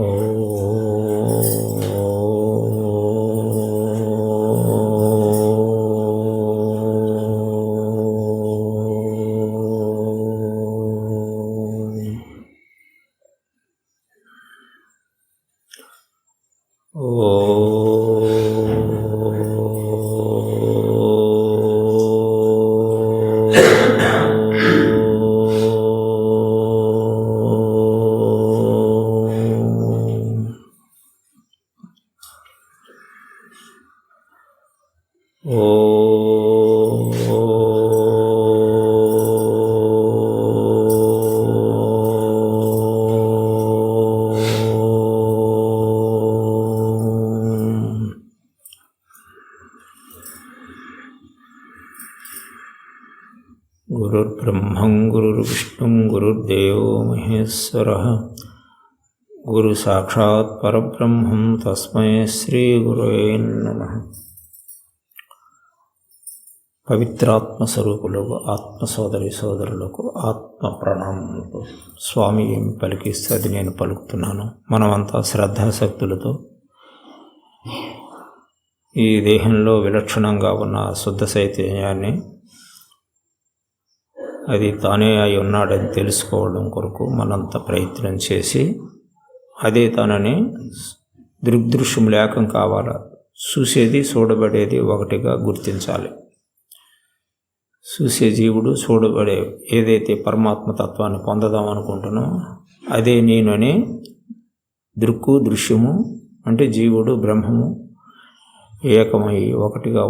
Oh. गुरुर्ब्रह्मं गुरुर्विष्णुं गुरुर्देवो महेश्वरः गुरुसाक्षात् परब्रह्मं तस्मै श्रीगुरवे नमः పవిత్రాత్మ స్వరూపులకు ఆత్మ సోదరి సోదరులకు ఆత్మ ప్రణామములకు స్వామి ఏమి పలికిస్తే అది నేను పలుకుతున్నాను మనమంతా శ్రద్ధాశక్తులతో ఈ దేహంలో విలక్షణంగా ఉన్న శుద్ధ చైతన్యాన్ని అది తానే అయి ఉన్నాడని తెలుసుకోవడం కొరకు మనంత ప్రయత్నం చేసి అదే తనని దృగ్దృశ్యం లేకం కావాలి? చూసేది చూడబడేది ఒకటిగా గుర్తించాలి. చూసే జీవుడు చూడబడే ఏదైతే పరమాత్మ తత్వాన్ని పొందదాం అనుకుంటున్నామో అదే నేనని దృక్కు దృశ్యము అంటే జీవుడు బ్రహ్మము ఏకమై ఒకటిగా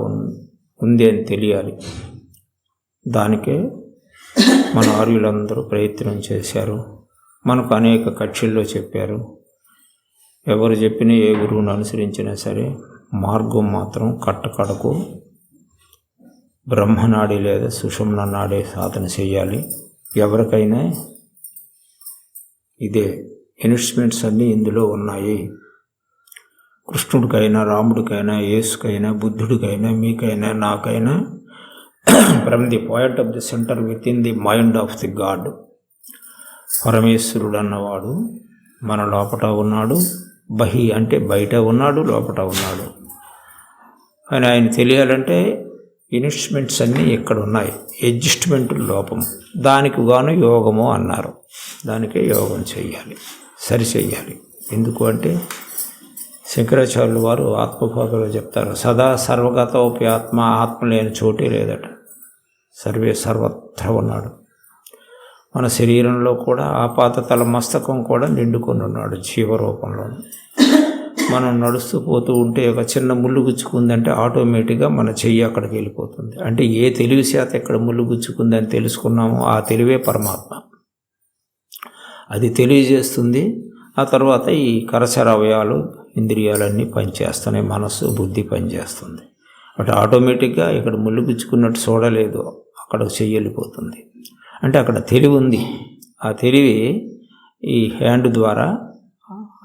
ఉంది అని తెలియాలి. దానికే మన ఆర్యులందరూ ప్రయత్నం చేశారు. మనకు అనేక కక్షల్లో చెప్పారు. ఎవరు చెప్పినా ఏ గురువును అనుసరించినా సరే మార్గం మాత్రం కట్టకడకు. బ్రహ్మనాడి లేదా సుషుమ్న నాడే సాధన చేయాలి. ఎవరికైనా ఇదే ఇన్వెస్ట్మెంట్స్ అన్నీ ఇందులో ఉన్నాయి. కృష్ణుడికైనా రాముడికైనా యేసుకైనా బుద్ధుడికైనా మీకైనా నాకైనా from the point of the centre within the mind of the god పరమేశ్వరుడు అన్నవాడు మన లోపట ఉన్నాడు బహి అంటే బయట ఉన్నాడు లోపట ఉన్నాడు. అని ఆయన తెలియాలంటే ఇన్స్ట్రుమెంట్స్ అన్నీ ఇక్కడ ఉన్నాయి అడ్జస్ట్మెంట్ లోపం. దానికి గాను యోగము అన్నారు. దానికే యోగం చేయాలి సరి చేయాలి ఎందుకు అంటే శంకరాచార్యులు వారు ఆత్మభాగంలో చెప్తారు సదా సర్వగతోపి ఆత్మ ఆత్మ లేని చోటే లేదట. సర్వే సర్వత్ర ఉన్నాడు. మన శరీరంలో కూడా ఆపాత తల మస్తకం కూడా నిండుకొని ఉన్నాడు జీవరూపంలో మనం నడుస్తూ పోతూ ఉంటే ఒక చిన్న ముళ్ళు గుచ్చుకుందంటే ఆటోమేటిక్గా మన చెయ్యి అక్కడికి వెళ్ళిపోతుంది. అంటే ఏ తెలివి శాత ఎక్కడ ముళ్ళు గుచ్చుకుందని తెలుసుకున్నామో ఆ తెలివే పరమాత్మ. అది తెలియజేస్తుంది. ఆ తర్వాత ఈ కరచర అవయాలు ఇంద్రియాలన్నీ పనిచేస్తున్నాయి మనస్సు బుద్ధి పనిచేస్తుంది. అటు ఆటోమేటిక్గా ఇక్కడ ముళ్ళు గుచ్చుకున్నట్టు చూడలేదు అక్కడ చెయ్యి వెళ్ళిపోతుంది. అంటే అక్కడ తెలివి ఉంది. ఆ తెలివి ఈ హ్యాండ్ ద్వారా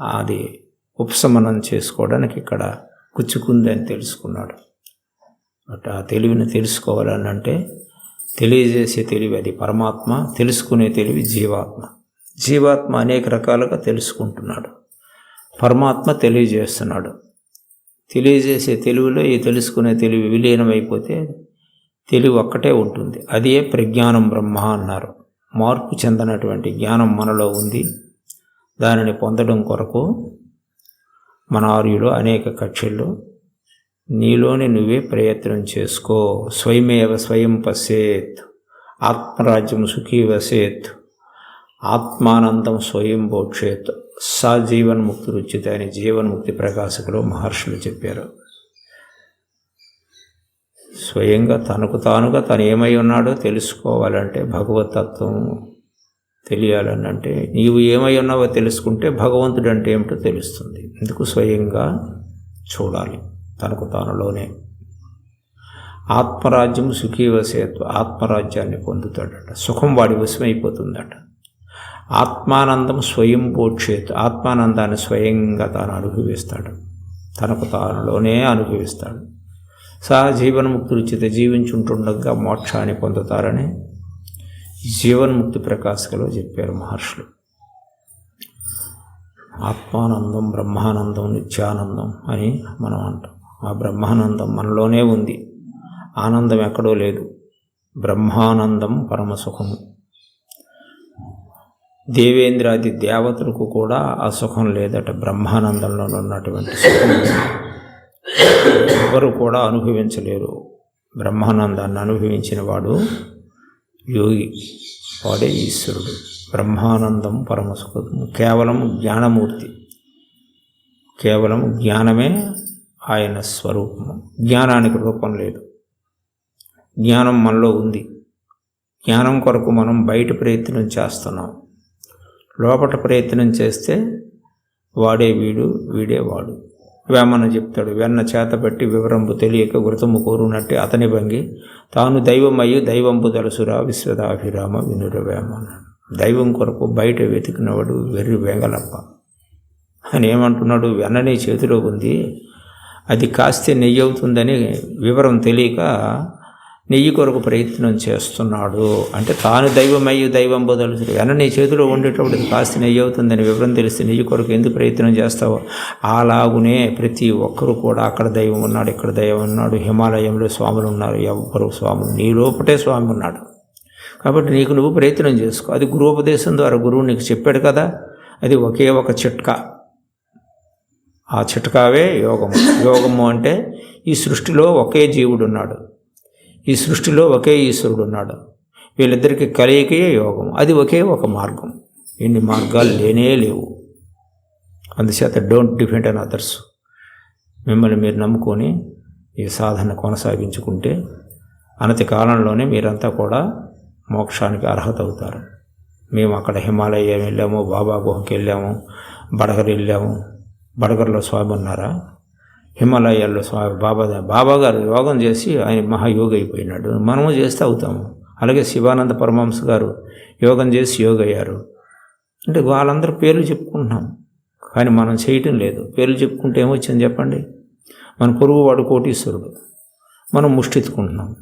అది ఉపశమనం చేసుకోవడానికి ఇక్కడ గుచ్చుకుంది అని తెలుసుకున్నాడు. బట్ ఆ తెలివిని తెలుసుకోవాలని అంటే తెలియజేసే తెలివి అది పరమాత్మ తెలుసుకునే తెలివి జీవాత్మ. జీవాత్మ అనేక రకాలుగా తెలుసుకుంటున్నాడు. పరమాత్మ తెలియజేస్తున్నాడు. తెలియజేసే తెలివిలో ఈ తెలుసుకునే తెలివి విలీనమైపోతే తెలివి ఒక్కటే ఉంటుంది. అదే ప్రజ్ఞానం బ్రహ్మ అన్నారు. మార్పు చెందనటువంటి జ్ఞానం మనలో ఉంది. దానిని పొందడం కొరకు మన ఆర్యుడు అనేక కక్షల్లో నీలోని నువ్వే ప్రయత్నం చేసుకో. స్వయమేవ స్వయం పశ్చేత్ ఆత్మరాజ్యం సుఖీ వసేత్ ఆత్మానందం స్వయం భోక్షేత్. సా జీవన్ముక్తి రుచిత అని జీవన్ముక్తి ప్రకాశకులు మహర్షులు చెప్పారు. స్వయంగా తనకు తానుగా తను ఏమై ఉన్నాడో తెలుసుకోవాలంటే భగవతత్వం తెలియాలని అంటే నీవు ఏమై ఉన్నావో తెలుసుకుంటే భగవంతుడు అంటే ఏమిటో తెలుస్తుంది. ఎందుకు స్వయంగా చూడాలి. తనకు తానులోనే. ఆత్మరాజ్యం సుఖీవసేత్వ ఆత్మరాజ్యాన్ని పొందుతాడట. సుఖం వాడి వశమైపోతుందట. ఆత్మానందం స్వయం పోక్షేత్. ఆత్మానందాన్ని స్వయంగా తాను అనుభవిస్తాడు. తనకు తానులోనే అనుభవిస్తాడు. సహ రుచిత జీవించుంటుండగా మోక్షాన్ని పొందుతారని జీవన్ముక్తి ప్రకాశకలో చెప్పారు మహర్షులు. ఆత్మానందం బ్రహ్మానందం నిత్యానందం అని మనం అంటాం. ఆ బ్రహ్మానందం మనలోనే ఉంది. ఆనందం ఎక్కడో లేదు. బ్రహ్మానందం పరమసుఖము. దేవేంద్రాది దేవతలకు కూడా ఆ సుఖం లేదట. బ్రహ్మానందంలో ఉన్నటువంటి సుఖం ఎవరు కూడా అనుభవించలేరు. బ్రహ్మానందాన్ని అనుభవించిన వాడు యోగి వాడే ఈశ్వరుడు. బ్రహ్మానందం పరమసుఖం కేవలం జ్ఞానమూర్తి. కేవలం జ్ఞానమే ఆయన స్వరూపము. జ్ఞానానికి రూపం లేదు. జ్ఞానం మనలో ఉంది. జ్ఞానం కొరకు మనం బయట ప్రయత్నం చేస్తున్నాం. లోపల ప్రయత్నం చేస్తే వాడే వీడు వీడే వాడు. వేమన చెప్తాడు వెన్న చేతబట్టి వివరంబు తెలియక వృతము కోరునట్టే అతని భంగి తాను దైవమయ్యి దైవంబు తలసురా విశ్వదాభిరామ వినుర వేమన. దైవం కొరకు బయట వెతికినవాడు వెర్రి వేగలప్ప. అని ఏమంటున్నాడు వెన్ననే చేతిలో ఉంది అది కాస్తే నెయ్యి అవుతుందని వివరం తెలియక నెయ్యి కొరకు ప్రయత్నం చేస్తున్నాడు. అంటే తాను దైవమయ్యి దైవం బదులు అన్న నీ చేతిలో ఉండేటప్పుడు ఇది కాస్త నెయ్యి అవుతుందని వివరం తెలిస్తే నెయ్యి కొరకు ఎందుకు ప్రయత్నం చేస్తావో అలాగునే ప్రతి ఒక్కరు కూడా అక్కడ దైవం ఉన్నాడు ఇక్కడ దైవం ఉన్నాడు హిమాలయంలో స్వాములు ఉన్నారు ఎవ్వరు స్వాములు నీ లోపటే స్వామి ఉన్నాడు. కాబట్టి నీకు నువ్వు ప్రయత్నం చేసుకో. అది గురుపదేశం ద్వారా గురువు నీకు చెప్పాడు కదా అది ఒకే ఒక చిట్కా. ఆ చిట్కావే యోగము. యోగము అంటే ఈ సృష్టిలో ఒకే జీవుడు ఉన్నాడు. ఈ సృష్టిలో ఒకే ఈశ్వరుడు ఉన్నాడు వీళ్ళిద్దరికీ కలయికయే యోగం. అది ఒకే ఒక మార్గం. ఇన్ని మార్గాలు లేనే లేవు. అందుచేత డోంట్ డిపెండ్ అన్ అదర్స్. మిమ్మల్ని మీరు నమ్ముకొని ఈ సాధన కొనసాగించుకుంటే అనతి కాలంలోనే మీరంతా కూడా మోక్షానికి అర్హత అవుతారు మేము అక్కడ హిమాలయం వెళ్ళాము బాబా గుహకి వెళ్ళాము బడగర్ వెళ్ళాము. బడగర్లో స్వామి ఉన్నారా? హిమాలయాల్లో స్వామి బాబా బాబా గారు యోగం చేసి ఆయన మహాయోగి అయిపోయినాడు మనము చేస్తే అవుతాము. అలాగే శివానంద పరమహంస గారు యోగం చేసి యోగ అయ్యారు అంటే వాళ్ళందరూ పేర్లు చెప్పుకుంటున్నాం. కానీ మనం చేయటం లేదు. పేర్లు చెప్పుకుంటే ఏమొచ్చింది చెప్పండి? మన పొరుగువాడు కోటీశ్వరుడు. మనం ముష్టెత్తుకుంటున్నాం.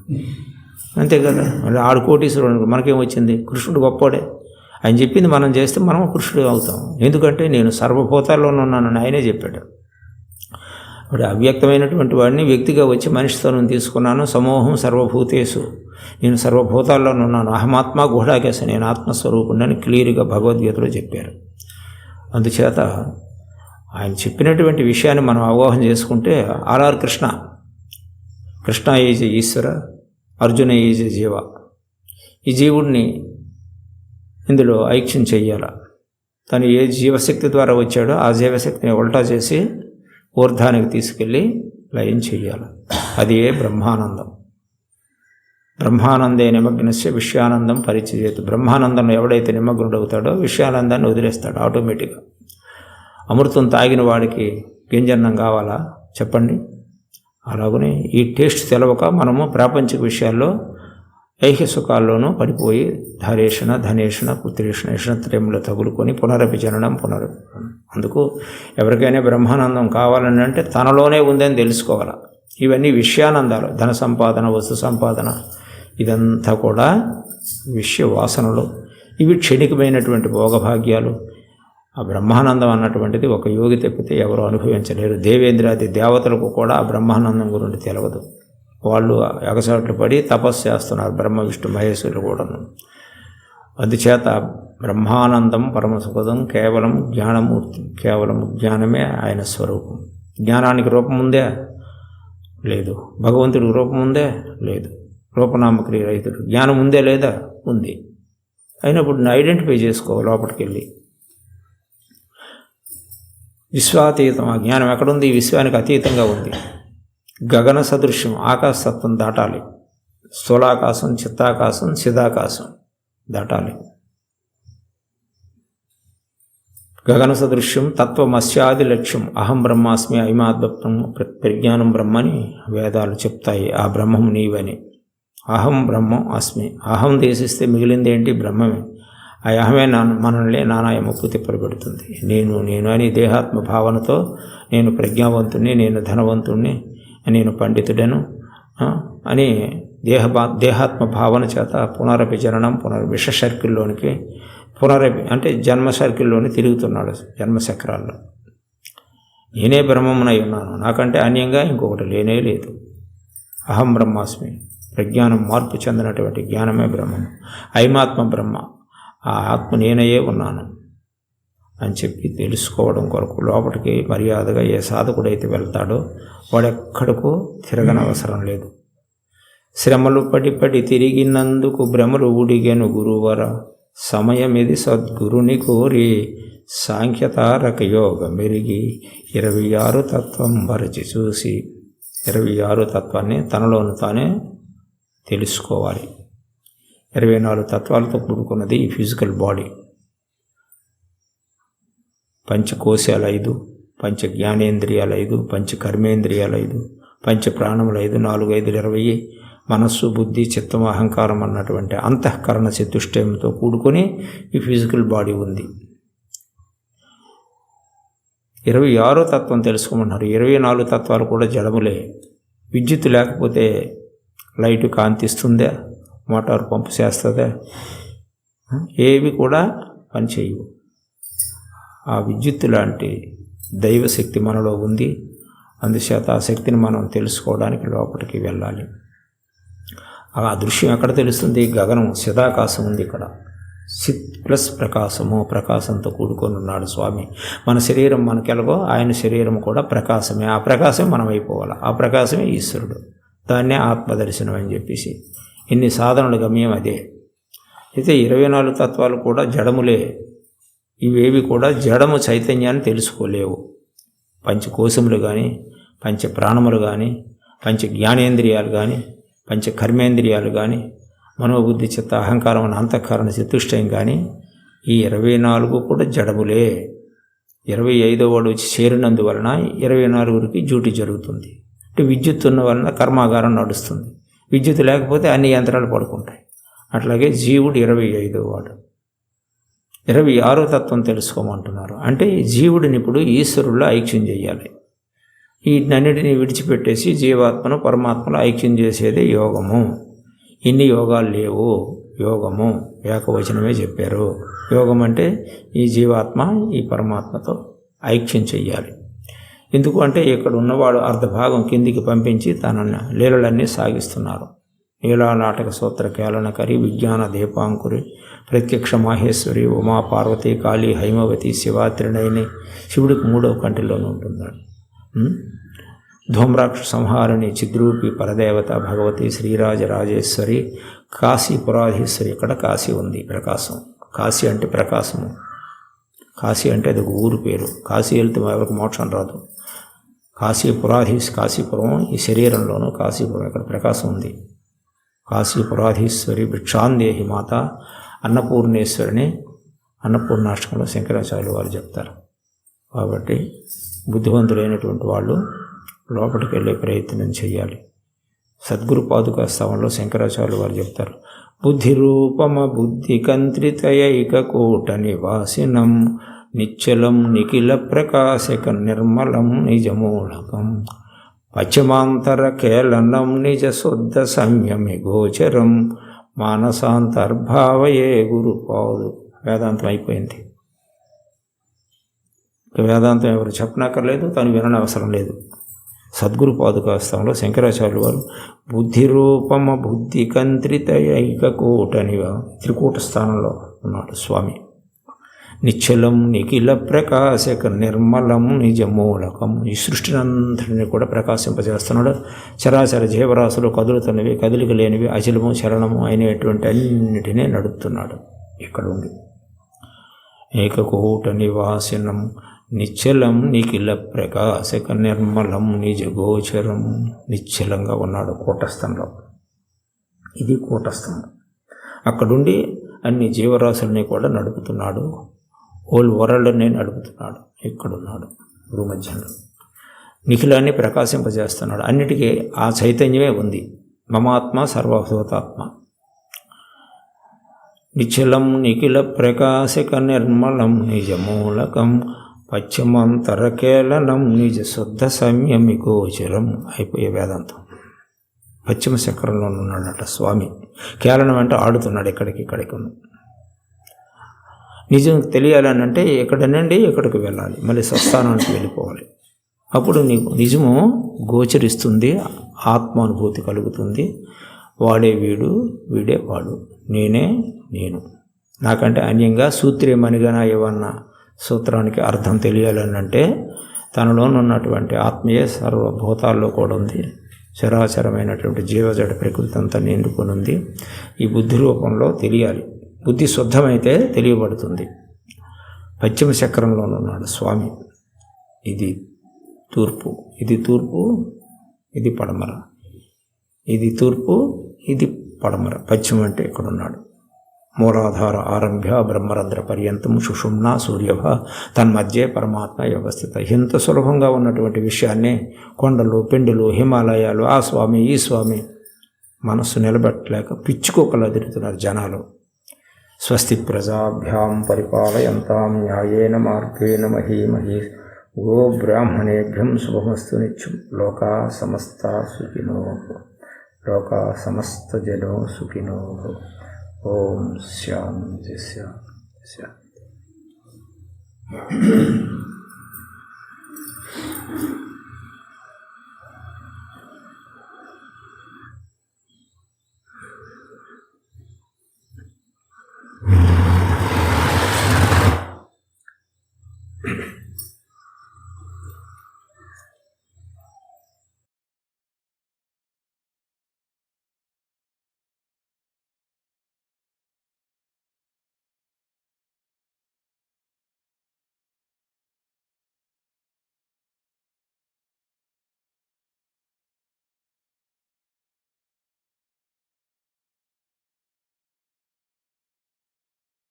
అంతే కదా? మరి ఆడు కోటీశ్వరుడు మనకేమొచ్చింది? కృష్ణుడు గొప్పోడే. ఆయన చెప్పింది మనం చేస్తే మనం కృష్ణుడు అవుతాం. ఎందుకంటే నేను సర్వభూతాల్లోనే ఉన్నానని ఆయనే చెప్పాడు. అప్పుడు అవ్యక్తమైనటువంటి వాడిని వ్యక్తిగా వచ్చి మనిషితనం తీసుకున్నాను సమూహం సర్వభూతేసు నేను సర్వభూతాల్లో ఉన్నాను. అహమాత్మ గుహడాకేశ నేను ఆత్మస్వరూపుణ్ణని క్లియర్గా భగవద్గీతలో చెప్పారు. అందుచేత ఆయన చెప్పినటువంటి విషయాన్ని మనం అవగాహన చేసుకుంటే RR Krishna. Krishna is Ishwara Arjuna is jiva. ఈ జీవుడిని ఇందులో ఐక్యం చెయ్యాల. తను ఏ జీవశక్తి ద్వారా వచ్చాడో ఆ జీవశక్తిని ఉల్టా చేసి ఊర్ధానికి తీసుకెళ్ళి లయం చేయాలి అదే బ్రహ్మానందం. బ్రహ్మానందే నిమగ్నస్య విషయానందం పరిచయత బ్రహ్మానందంలో ఎవడైతే నిమగ్నుడవుతాడో విషయానందాన్ని వదిలేస్తాడు ఆటోమేటిక్గా. అమృతం తాగిన వాడికి గింజన్నం కావాలా? చెప్పండి. అలాగనే ఈ టేస్ట్ తెలవక మనము ప్రాపంచిక విషయాల్లో ఐహ్య సుఖాల్లోనూ పడిపోయి ధరేషణ ధనేషణ పుత్రేషణేషణ త్రేములు తగులుకొని పునరపి జననం పునరపి అందుకు ఎవరికైనా బ్రహ్మానందం కావాలని అంటే తనలోనే ఉందని తెలుసుకోవాలి. ఇవన్నీ విషయానందాలు. ధన సంపాదన వస్తు సంపాదన ఇదంతా కూడా విషయ వాసనలు ఇవి క్షణికమైనటువంటి భోగభాగ్యాలు. ఆ బ్రహ్మానందం అన్నటువంటిది ఒక యోగి తప్పితే ఎవరు అనుభవించలేరు. దేవేంద్రాది దేవతలకు కూడా ఆ బ్రహ్మానందం గురించి తెలియదు వాళ్ళు ఎగసాట్లు పడి తపస్సు చేస్తున్నారు బ్రహ్మ విష్ణు మహేశ్వరులు కూడాను. అందుచేత బ్రహ్మానందం పరమసుఖదం కేవలం జ్ఞానమూర్తి కేవలం జ్ఞానమే ఆయన స్వరూపం. జ్ఞానానికి రూపం ఉందే? లేదు. భగవంతుడికి రూపం ఉందే? లేదు. రూపనామక్రియ రహితుడు. జ్ఞానం ఉందే లేదా? ఉంది. అయినప్పుడు ఐడెంటిఫై చేసుకో లోపలికి వెళ్ళి విశ్వాతీతం. ఆ జ్ఞానం ఎక్కడుంది? విశ్వానికి అతీతంగా ఉంది. గగన సదృశ్యం ఆకాశతత్వం దాటాలి. స్థూలాకాశం చిత్తాకాశం సిదాకాశం దాటాలి. గగన సదృశ్యం తత్వమస్యాది లక్ష్యం. అహం బ్రహ్మాస్మి అహిమాద్భక్తం ప్రజ్ఞానం బ్రహ్మని వేదాలు చెప్తాయి. ఆ బ్రహ్మం నీవని. అహం బ్రహ్మం అస్మి. అహం దేశిస్తే మిగిలింది ఏంటి? బ్రహ్మమే. ఆ అహమే నా మనల్ని నానాయ ముప్పు తిప్పలు నేను నేను అని దేహాత్మ భావనతో నేను ప్రజ్ఞావంతుణ్ణి నేను ధనవంతుణ్ణి నేను పండితుడను అని దేహ దేహాత్మ భావన చేత పునరపి జననం పునర్ సర్కిల్లోనికి పునరపి అంటే జన్మ సర్కిల్లోనే తిరుగుతున్నాడు జన్మచక్రాల్లో. నేనే బ్రహ్మమునై ఉన్నాను. నాకంటే అన్యంగా ఇంకొకటి లేనే లేదు. అహం బ్రహ్మాస్మి. ప్రజ్ఞానం మార్పు చెందినటువంటి జ్ఞానమే బ్రహ్మము. ఐమాత్మ బ్రహ్మ. ఆ ఆత్మ నేనయే ఉన్నాను. అని చెప్పి తెలుసుకోవడం కొరకు లోపలికి మర్యాదగా ఏ సాధకుడైతే వెళ్తాడో వాడెక్కడికో తిరగనవసరం లేదు. శ్రమలు పడి పడి తిరిగినందుకు భ్రమలు ఊడిగెను గురువర. సమయమిది సద్గురుని కోరి సాంఖ్యతారక యోగ మెరిగి ఇరవై ఆరు తత్వం మరచి చూసి ఇరవై ఆరు తత్వాన్ని తనలోను తానే తెలుసుకోవాలి. ఇరవై నాలుగు తత్వాలతో కూడుకున్నది ఈ ఫిజికల్ బాడీ. పంచకోశాలు ఐదు పంచ జ్ఞానేంద్రియాలు ఐదు పంచ కర్మేంద్రియాలు ఐదు పంచ ప్రాణములు ఐదు నాలుగు ఐదు ఇరవై మనస్సు బుద్ధి చిత్తం అహంకారం అన్నటువంటి అంతఃకరణ చతుష్టయంతో కూడుకొని ఈ ఫిజికల్ బాడీ ఉంది. ఇరవై ఆరో తత్వం తెలుసుకోమన్నారు. ఇరవై నాలుగు తత్వాలు కూడా జడములే. విద్యుత్ లేకపోతే లైటు కాంతిస్తుందా? మోటార్ పంపు చేస్తుందా? ఏవి కూడా పనిచేయవు. ఆ విద్యుత్ లాంటి దైవశక్తి మనలో ఉంది. అందుచేత ఆ శక్తిని మనం తెలుసుకోవడానికి లోపలికి వెళ్ళాలి. ఆ దృశ్యం ఎక్కడ తెలుస్తుంది? గగనం సిదాకాశం ఉంది ఇక్కడ. సిత్ ప్లస్ ప్రకాశము ప్రకాశంతో కూడుకొని ఉన్నాడు స్వామి. మన శరీరం మనకెలగో ఆయన శరీరం కూడా ప్రకాశమే. ఆ ప్రకాశం మనం అయిపోవాలి. ఆ ప్రకాశమే ఈశ్వరుడు. దాన్నే ఆత్మదర్శనం అని చెప్పేసి ఇన్ని సాధనలు గమ్యం అదే అయితే ఇరవై నాలుగు తత్వాలు కూడా జడములే. ఇవేవి కూడా జడము చైతన్యాన్ని తెలుసుకోలేవు. పంచకోశములు కానీ పంచ ప్రాణములు కానీ పంచ జ్ఞానేంద్రియాలు కానీ పంచ కర్మేంద్రియాలు కానీ మనోబుద్ధి చిత్త అహంకారం అనే అంతఃకరణ చతుష్టయం కానీ ఈ ఇరవై నాలుగు కూడా జడములే. ఇరవై ఐదో వాడు వచ్చి చేరినందువలన ఇరవై నాలుగురికి డ్యూటీ జరుగుతుంది. అంటే విద్యుత్ ఉన్న వలన కర్మాగారం నడుస్తుంది. విద్యుత్ లేకపోతే అన్ని యంత్రాలు పడుకుంటాయి. అట్లాగే జీవుడు ఇరవై ఐదో వాడు. ఇరవై ఆరో తత్వం తెలుసుకోమంటున్నారు. అంటే జీవుడిని ఇప్పుడు ఈశ్వరుల్లో ఐక్యం చేయాలి. వీటినన్నిటిని విడిచిపెట్టేసి జీవాత్మను పరమాత్మను ఐక్యం చేసేదే యోగము. ఇన్ని యోగాలు లేవు. యోగము. ఏకవచనమే చెప్పారు. యోగం అంటే ఈ జీవాత్మ ఈ పరమాత్మతో ఐక్యం చెయ్యాలి. ఎందుకు అంటే ఇక్కడ ఉన్నవాడు అర్ధభాగం కిందికి పంపించి తన లీలలన్నీ సాగిస్తున్నారు. నీలానాటక సూత్ర కేళనకరి విజ్ఞాన దీపాంకురి ప్రత్యక్ష మాహేశ్వరి ఉమా పార్వతి కాళీ హైమవతి శివ త్రినయని శివుడికి మూడవ కంటిలోనే ఉంటున్నాడు ధూమ్రాక్ష సంహారిణి చిద్రూపి పరదేవత భగవతి శ్రీరాజరాజేశ్వరి కాశీ పురాధీశ్వరి. ఇక్కడ కాశీ ఉంది? ప్రకాశం. కాశీ అంటే ప్రకాశము. కాశీ అంటే అది ఊరు పేరు. కాశీ వెళ్తే ఎవరికి మోక్షం రాదు. కాశీ పురాధీశ్ కాశీపురం ఈ శరీరంలోనూ కాశీపురం. ఇక్కడ ప్రకాశం ఉంది. కాశీ పురాధీశ్వరి భిక్షాందేహి మాత అన్నపూర్ణేశ్వరిని అన్నపూర్ణాష్టకంలో శంకరాచార్యులు వారు చెప్తారు. కాబట్టి బుద్ధివంతులైనటువంటి వాళ్ళు లోపలికి వెళ్ళే ప్రయత్నం చేయాలి. సద్గురు పాదుకా స్థవంలో శంకరాచార్యులు వారు చెప్తారు. బుద్ధి రూపమ బుద్ధి కంత్రితయైక కోట నివాసినం నిశ్చలం నిఖిల ప్రకాశక నిర్మలం నిజమూలకం. పశ్చిమాంతర కేళనం నిజ శుద్ధ సంయమి గోచరం మానసాంతర్భావయే గురుపాదు. వేదాంతం అయిపోయింది. వేదాంతం ఎవరు చెప్పనక్కర్లేదు తను వినని అవసరం లేదు. సద్గురు పాదుకాస్తంలో శంకరాచార్యులు వారు బుద్ధి రూపమ బుద్ధి కంత్రిత ఐకకూటనిగా త్రికూట స్థానంలో ఉన్నాడు స్వామి. నిశ్చలం నిఖిల ప్రకాశక నిర్మలం నిజమూలకం ఈ సృష్టినంతటిని కూడా ప్రకాశింపజేస్తున్నాడు. చరాచర జీవరాశులు కదులుతున్నవి కదలిక లేనివి అచలము చరణము అయినటువంటి అన్నిటినీ నడుపుతున్నాడు ఇక్కడ ఉండి ఏకకూట నివాసినం నిశ్చలం నిఖిల ప్రకాశక నిర్మలం నిజగోచరం నిశ్చలంగా ఉన్నాడు కూటస్థంలో. ఇది కూటస్థం. అక్కడుండి అన్ని జీవరాశుల్ని కూడా నడుపుతున్నాడు. హోల్ వరల్డ్ని నడుపుతున్నాడు ఇక్కడున్నాడు భూమధ్యంలో. నిఖిలాన్ని ప్రకాశింపజేస్తున్నాడు. అన్నిటికీ ఆ చైతన్యమే ఉంది. మమాత్మ సర్వభూతాత్మ. నిఖిలం నిఖిల ప్రకాశక నిర్మలం నిజమూలకం పశ్చిమంతరకేళనం నిజ శుద్ధ సంయమి గోచరం అయిపోయే వేదాంతం. పశ్చిమ చక్రంలో ఉన్నాడట స్వామి. కేళనం అంటే ఆడుతున్నాడు ఇక్కడికి ఇక్కడికి. నిజం తెలియాలని అంటే ఎక్కడ నుండి ఎక్కడికి వెళ్ళాలి. మళ్ళీ స్వస్థానానికి వెళ్ళిపోవాలి. అప్పుడు నీకు నిజము గోచరిస్తుంది ఆత్మానుభూతి కలుగుతుంది. వాడే వీడు వీడే వాడు. నేనే నేను. నాకంటే అన్యంగా సూత్రేమనిగా ఏమన్నా సూత్రానికి అర్థం తెలియాలని అంటే తనలోనున్నటువంటి ఆత్మీయ సర్వభూతాల్లో కూడా ఉంది. చరాచరమైనటువంటి జీవజడ ప్రకృతి అంతా నిండుకొని ఉంది. ఈ బుద్ధి రూపంలో తెలియాలి. బుద్ధి శుద్ధమైతే తెలియబడుతుంది. పశ్చిమ చక్రంలోనున్నాడు స్వామి. ఇది తూర్పు ఇది తూర్పు ఇది పడమర. ఇది తూర్పు ఇది పడమర. పశ్చిమ అంటే ఇక్కడ ఉన్నాడు. మూలాధార ఆరంభ్య బ్రహ్మరంధ్ర పర్యంతం సుషుమ్న సూర్యభ తన్మధ్యే పరమాత్మ వ్యవస్థిత. ఇంత సులభంగా ఉన్నటువంటి విషయాన్ని కొండలు పెండులు హిమాలయాలు ఆ స్వామి ఈ స్వామి మనస్సు నిలబెట్టలేక పిచ్చుకోకలు అదురుతున్నారు జనాలు. స్వస్తి ప్రజాభ్యాం పరిపాలయంతాం న్యాయేన మార్గేణ మహీమహీ గో బ్రాహ్మణేభ్యం శుభమస్తు నిత్యం లోకా సమస్త సుఖినో లోకా సమస్త జనో సుఖినో ఓం శాంతి శాంతి శాంతి